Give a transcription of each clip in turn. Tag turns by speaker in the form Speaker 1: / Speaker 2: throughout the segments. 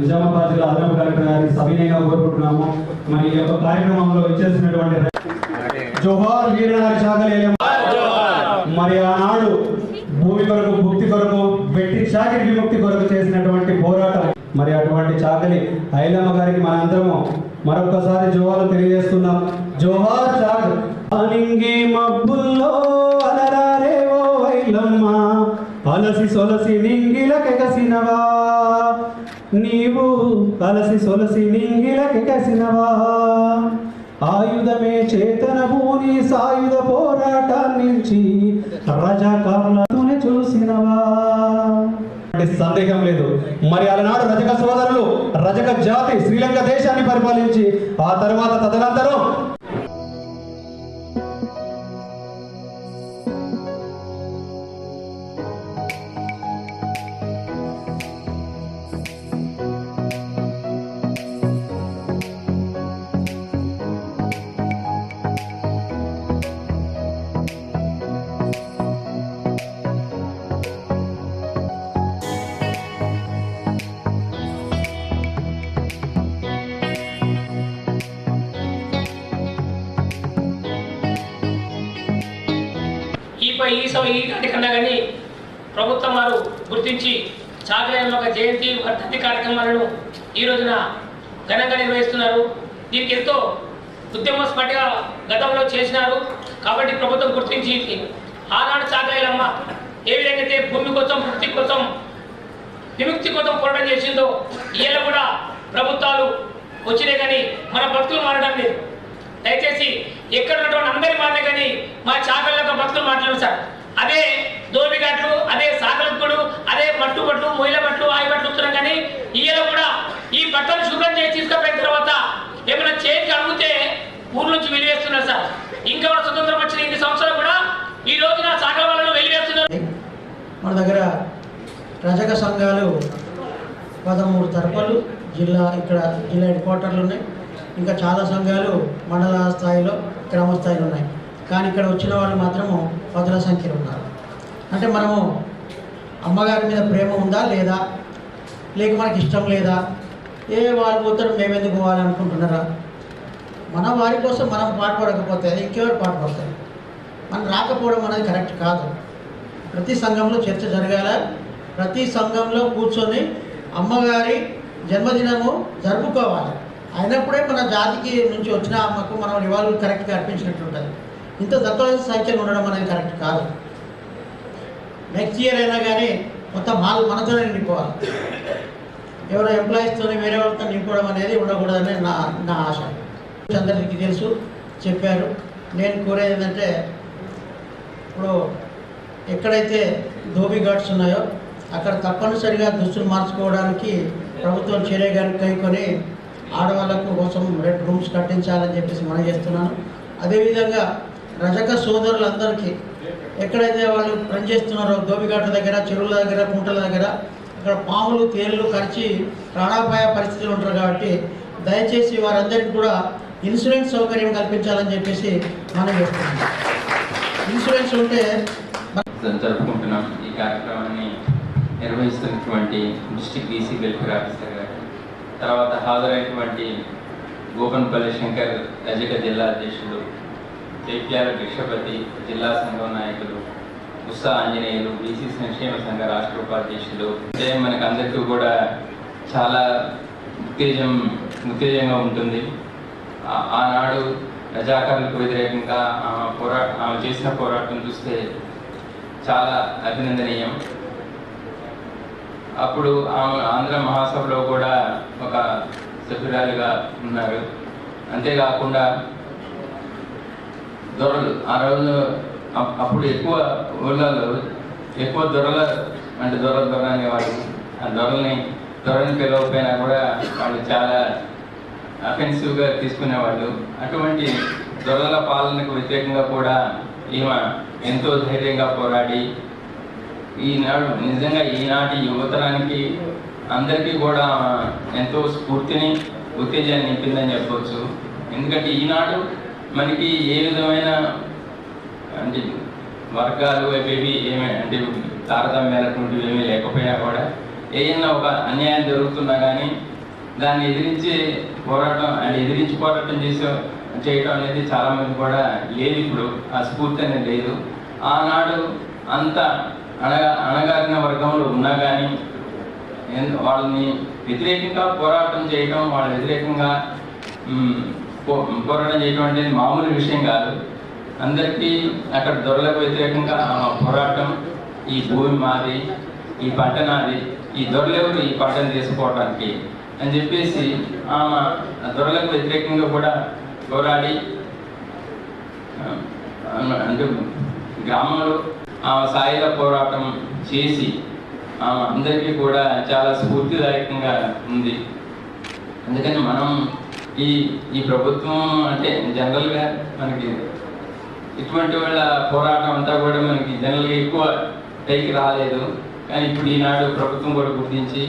Speaker 1: నిజామాబాద్ జిల్లా అదనపు కలెక్టర్ గారికి సవినయంగా కోరుకుంటున్నాము. మరి ఈ యొక్క కార్యక్రమంలో ఇచ్చేసినటువంటి జోహార్ వీరనారి శాఖలేయం మరి ఆనాడు భూమి కొరకు భుక్తి కొరకు వెట్టి చాకరి విముక్తి కొరకు చేసినటువంటి పోరాటం. మరి అటువంటి చాకలి ఐలమ్మ గారికి మనందరము మరొకసారి జోహార్ తెలియజేస్తున్నాం. జోహార్ చాక్ మబ్బుల్లో అలరారేవో ఐలమ్మ. అలసి సొలసి నింగిలకెగసినవా నీవు అలసి సొలసి నింగిలకెగసినవా ఆయుధమే చేతన భూని సాయుధ పోరాటాన్నించి రజాకారులతోనే చూసినవా? సందేహం లేదు. మరి అలనాడు రజక సోదరులు రజక జాతి శ్రీలంక దేశాన్ని పరిపాలించి ఆ తర్వాత తదనంతరం
Speaker 2: ఈ సమయం ఈ సమ ఈ కన్నా కానీ ప్రభుత్వం వారు గుర్తించి చాకలయ్య ఒక జయంతి వర్ధంతి కార్యక్రమాలను ఈ రోజున ఘనంగా నిర్వహిస్తున్నారు. దీనికి ఎంతో ఉద్యమ స్ఫటిగా గతంలో చేసినారు. కాబట్టి ప్రభుత్వం గుర్తించి ఆనాడు చాకలయ్యమ్మ ఏ విధంగా అయితే భూమి కోసం వృత్తి కోసం విముక్తి కోసం పోరాటం చేసిందో ఈయన కూడా ప్రభుత్వాలు వచ్చినాయి కానీ మన భక్తులు మారడం లేదు. దయచేసి ఎక్కడ ఉన్నటువంటి అందరి మాట కానీ మా చాకల భక్తులు మాట్లాడు సార్. అదే దోబిఘాట్లు అదే సాగలప్పుడు అదే మట్టు బట్లు మొయిల బట్లు ఆయి బట్లు వస్తున్నాం కానీ ఈయన కూడా ఈ బట్టలు శుభ్రం చేసి తీసుకుపోయిన తర్వాత ఏమైనా చేతికి అడిగితే ఊరు నుంచి వెలివేస్తున్నారు సార్. ఇంకా స్వతంత్రం వచ్చిన ఇన్ని సంవత్సరాలు కూడా ఈ రోజున సాగల వాళ్ళను వెలివేస్తున్నారు.
Speaker 3: మన దగ్గర రజక సంఘాలు పదమూడు తరపులు జిల్లా ఇక్కడ జిల్లా హెడ్ క్వార్టర్లు ఉన్నాయి. ఇంకా చాలా సంఘాలు మండల స్థాయిలో గ్రామ స్థాయిలో ఉన్నాయి. కానీ ఇక్కడ వచ్చిన వాళ్ళు మాత్రము పదుల సంఖ్యలో ఉన్నారు. అంటే మనము అమ్మగారి మీద ప్రేమ ఉందా లేదా? లేక మనకి ఇష్టం లేదా? ఏ వాళ్ళు పోతారు మేము ఎందుకు పోవాలనుకుంటున్నారా? మన వారి కోసం మనం పాటుపడకపోతే ఇంకెవరు పాటుపడతారు మనం రాకపోవడం అనేది కరెక్ట్ కాదు. ప్రతి సంఘంలో చర్చ జరగాల. ప్రతి సంఘంలో కూర్చొని అమ్మగారి జన్మదినము జరుపుకోవాలి. అయినప్పుడే మన జాతికి నుంచి వచ్చిన అమ్మకు మనం నివాళులు కరెక్ట్గా అర్పించినట్టు ఉంటుంది. ఇంత తక్కువ సంఖ్యలో ఉండడం అనేది కరెక్ట్ కాదు. నెక్స్ట్ ఇయర్ అయినా కానీ మొత్తం మాల్ మనతోనే నింపుకోవాలి ఎవరో ఎంప్లాయీస్తోనే వేరే వాళ్ళతో నింపడం అనేది ఉండకూడదని నా నా ఆశ. అందరికీ తెలుసు చెప్పారు. నేను కోరేది ఏంటంటే ఇప్పుడు ఎక్కడైతే ధోబీ ఘాట్స్ ఉన్నాయో అక్కడ తప్పనిసరిగా దుస్తులు మార్చుకోవడానికి ప్రభుత్వం చర్య గారికి కైకొని ఆడవాళ్ళకు కోసం రెడ్ రూమ్స్ కట్టించాలని చెప్పేసి మనం చేస్తున్నాను. అదేవిధంగా రజక సోదరులందరికీ ఎక్కడైతే వాళ్ళు పనిచేస్తున్నారో ధోబిఘాట్ల దగ్గర చెరువుల దగ్గర కుంటల దగ్గర అక్కడ పాములు తేళ్ళు కరిచి ప్రాణాపాయ పరిస్థితులు ఉంటారు కాబట్టి దయచేసి వారందరికీ కూడా ఇన్సూరెన్స్ సౌకర్యం కల్పించాలని చెప్పేసి మనం చెప్తున్నాం. ఇన్సూరెన్స్ ఉంటే
Speaker 4: జరుపుకుంటున్నాం ఈ కార్యక్రమాన్ని నిర్వహిస్తున్నటువంటి డిస్టిక్ బీసీ వెల్ఫేర్ ఆఫీసర్ తర్వాత హాజరైనటువంటి గోపన్పల్లి శంకర్ రజక జిల్లా అధ్యక్షులు జైత్యాల భిక్షపతి జిల్లా సంఘం నాయకులు ఉత్సా ఆంజనేయులు బీసీ సంక్షేమ సంఘ రాష్ట్ర ఉపాధ్యక్షులు. అంటే మనకు అందరికీ కూడా చాలా ఉత్తేజం ఉత్తేజంగా ఉంటుంది. ఆనాడు రజాకారులకు వ్యతిరేకంగా ఆమె పోరా ఆమె చేసిన పోరాటం చూస్తే చాలా అభినందనీయం. అప్పుడు ఆంధ్ర మహాసభలో కూడా ఒక సభ్యురాలుగా ఉన్నారు. అంతేకాకుండా దొరలు ఆ రోజు అప్- అప్పుడు ఎక్కువ ఊళ్ళలో ఎక్కువ దొరల అంటే దొర దొర అనేవాళ్ళు. ఆ దొరల్ని దొరని పిలవకపోయినా కూడా వాళ్ళు చాలా అఫెన్సివ్గా తీసుకునేవాళ్ళు. అటువంటి దొరల పాలనకు వ్యతిరేకంగా కూడా ఈమె ఎంతో ధైర్యంగా పోరాడి ఈనాడు నిజంగా ఈనాటి యువతరానికి అందరికీ కూడా ఎంతో స్ఫూర్తిని ఉత్తేజాన్ని నింపిందని చెప్పవచ్చు ఎందుకంటే ఈనాడు మనకి ఏ విధమైన అంటే వర్గాలు అవేవి ఏమే అంటే తారతమ్యాలటువంటివి ఏమీ లేకపోయినా కూడా ఏదైనా ఒక అన్యాయం జరుగుతున్నా కానీ దాన్ని ఎదిరించి పోరాటం అంటే ఎదిరించి పోరాటం చేసే చేయటం అనేది చాలామంది కూడా లేదు ఇప్పుడు. ఆ స్ఫూర్తి అనేది లేదు. ఆనాడు అంత అణగా అణగారిన వర్గంలో ఉన్నా కానీ వాళ్ళని వ్యతిరేకంగా పోరాటం చేయడం వాళ్ళ వ్యతిరేకంగా పో- పోరాటం చేయడం అనేది మామూలు విషయం కాదు. అందరికీ అక్కడ దొరలకు వ్యతిరేకంగా పోరాటం ఈ భూమి మాది ఈ పంట నాది ఈ దొరలెవరు ఈ పంటను తీసుకోవడానికి అని చెప్పేసి ఆమె దొరలకు వ్యతిరేకంగా కూడా పోరాడి అంటే గ్రామంలో ఆమె సాయుధ పోరాటం చేసి ఆమె అందరికీ కూడా చాలా స్ఫూర్తిదాయకంగా ఉంది. అందుకని మనం ఈ ఈ ప్రభుత్వం అంటే జనరల్గా మనకి ఇటువంటి వాళ్ళ పోరాటం అంతా కూడా మనకి జనరల్గా ఎక్కువ పైకి రాలేదు. కానీ ఇప్పుడు ఈనాడు ప్రభుత్వం కూడా గుర్తించి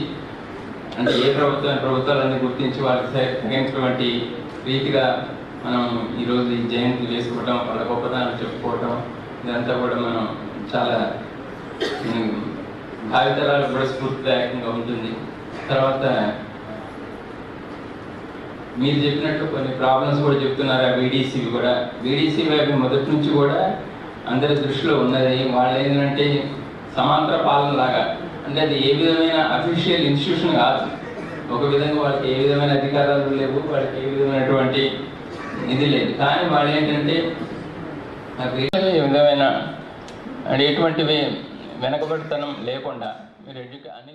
Speaker 4: అంటే ఏ ప్రభుత్వం ప్రభుత్వాలన్నీ గుర్తించి వాళ్ళకి తగినటువంటి రీతిగా మనం ఈరోజు ఈ జయంతి వేసుకోవటం వాళ్ళ గొప్పతనాలు చెప్పుకోవటం ఇదంతా కూడా మనం చాలా భావితరాలు భావితరాలకు కూడా స్ఫూర్తిదాయకంగా ఉంటుంది. తర్వాత మీరు చెప్పినట్టు కొన్ని ప్రాబ్లమ్స్ కూడా చెప్తున్నారు ఆ బీడీసీవి కూడా. బీడీసీ అవి మొదటి నుంచి కూడా అందరి దృష్టిలో ఉన్నది వాళ్ళు ఏంటంటే సమాంతర పాలన లాగా. అంటే అది ఏ విధమైన అఫీషియల్ ఇన్స్టిట్యూషన్ కాదు. ఒక విధంగా వాళ్ళకి ఏ విధమైన అధికారాలు లేవు వాళ్ళకి ఏ విధమైనటువంటి ఇది లేదు. కానీ వాళ్ళు ఏంటంటే ఏ విధమైన అంటే ఎటువంటి వెనకబడితనం లేకుండా మీరు ఎడ్యుకే అన్ని